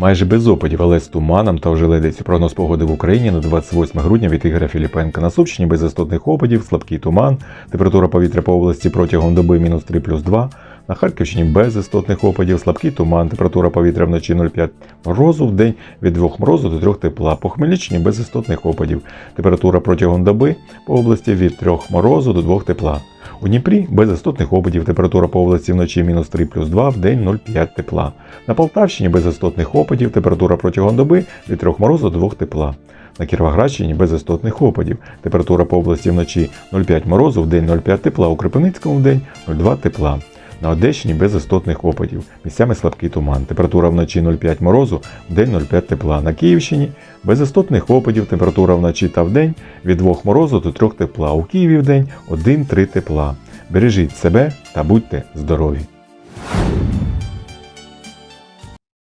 Майже без опадів, але з туманом та ожеледицю. Прогноз погоди в Україні на 28 грудня від Ігоря Філіпенка. На Сумщині без істотних опадів, слабкий туман, температура повітря по області протягом доби мінус 3 плюс 2. На Харківщині без істотних опадів, слабкий туман, температура повітря вночі 0,5 морозу, в день від 2 морозу до 3 тепла. По Хмельниччині без істотних опадів. Температура протягом доби по області від 3 морозу до 2 тепла. У Дніпрі без істотних опадів, температура по області вночі мінус 3 плюс 2, в день 0,5 тепла. На Полтавщині без істотних опадів, температура протягом доби від 3 морозу до 2 тепла. На Кіровоградщині без істотних опадів, температура по області вночі 0,5 морозу, в день 0,5 тепла, у Кропивницькому в день 0,2 тепла. На Одещині без істотних опадів, місцями слабкий туман, температура вночі 0,5 морозу, в день 0,5 тепла. На Київщині без істотних опадів, температура вночі та вдень від 2 морозу до 3 тепла. У Києві в день 1-3 тепла. Бережіть себе та будьте здорові!